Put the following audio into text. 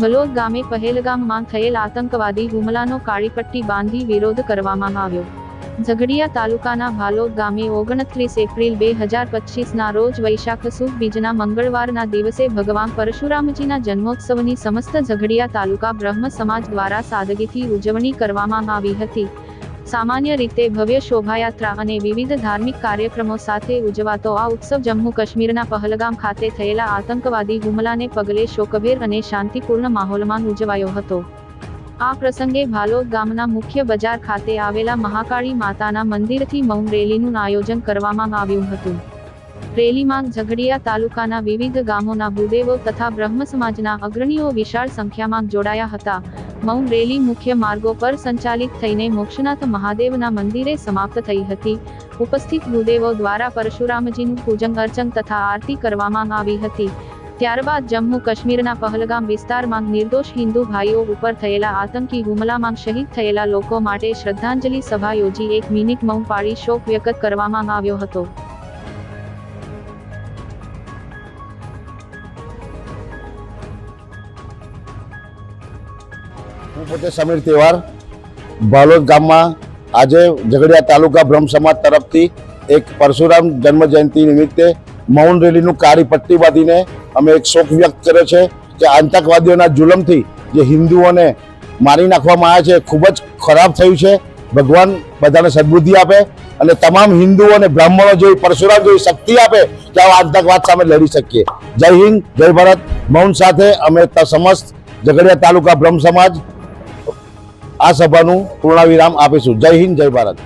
ભલોદ ગામે પહેલગામમાં થયેલ આતંકવાદી હુમલાનો કાળીપટ્ટી બાંધી વિરોધ કરવામાં આવ્યો. ઝઘડિયા તાલુકાના ભાલોદ ગામે ઓગણત્રીસ એપ્રિલ બે હજાર પચીસના રોજ વૈશાખ સુદ બીજના મંગળવારના દિવસે ભગવાન પરશુરામજીના જન્મોત્સવની સમસ્ત ઝઘડિયા તાલુકા બ્રહ્મ સમાજ દ્વારા સાદગીથી ઉજવણી કરવામાં આવી હતી. સામાન્ય રીતે ભવ્ય શોભાયાત્રા અને વિવિધ ધાર્મિક કાર્યક્રમો સાથે ઉજવાતો આ ઉત્સવ જમ્મુ કાશ્મીરના પહલગામ ખાતે થયેલા આતંકવાદી હુમલાને પગલે શોકભેર અને શાંતિપૂર્ણ માહોલમાં ઉજવાયો હતો. આ પ્રસંગે ભાલોદ ગામના મુખ્ય બજાર ખાતે આવેલા મહાકાળી માતાના મંદિરથી મૌન રેલીનું આયોજન કરવામાં આવ્યું હતું. રેલીમાં ઝઘડિયા તાલુકાના વિવિધ ગામોના ભૂદેવો તથા બ્રહ્મ સમાજના અગ્રણીઓ વિશાળ સંખ્યામાં જોડાયા હતા. મૌન રેલી મુખ્ય માર્ગો પર સંચાલિત થઈને મોક્ષનાથ મહાદેવના મંદિરે સમાપ્ત થઈ હતી. ઉપસ્થિત ગુદેવો દ્વારા પરશુરામજીનું પૂજન, અર્ચન તથા આરતી કરવામાં આવી હતી. ત્યારબાદ જમ્મુ કાશ્મીરના પહલગામ વિસ્તારમાં નિર્દોષ હિન્દુ ભાઈઓ ઉપર થયેલા આતંકી હુમલામાં શહીદ થયેલા લોકો માટે શ્રદ્ધાંજલિ સભા યોજી એક મિનિટ મૌન પાળી શોક વ્યક્ત કરવામાં આવ્યો હતો. હું પોતે સમીર તહેવાર ભાલોદ ગામમાં આજે ઝઘડિયા તાલુકા બ્રહ્મ સમાજ તરફથી એક પરશુરામ જન્મ જયંતિ નિમિત્તે મૌન રેલીનું કાળી પટ્ટી બાંધીને અમે એક શોક વ્યક્ત કર્યો છે કે આતંકવાદીઓના જુલમથી જે હિન્દુઓને મારી નાખવામાં આવ્યા છે ખૂબ જ ખરાબ થયું છે. ભગવાન બધાને સદબુદ્ધિ આપે અને તમામ હિન્દુઓ અને બ્રાહ્મણો જેવી પરશુરામ જેવી શક્તિ આપે કે આવા આતંકવાદ સામે લડી શકીએ. જય હિન્દ, જય ભારત. મૌન સાથે અમે સમસ્ત ઝઘડિયા તાલુકા બ્રહ્મ સમાજ આ સભાનું પૂર્ણ વિરામ આપીશું. જય હિન્દ જય ભારત.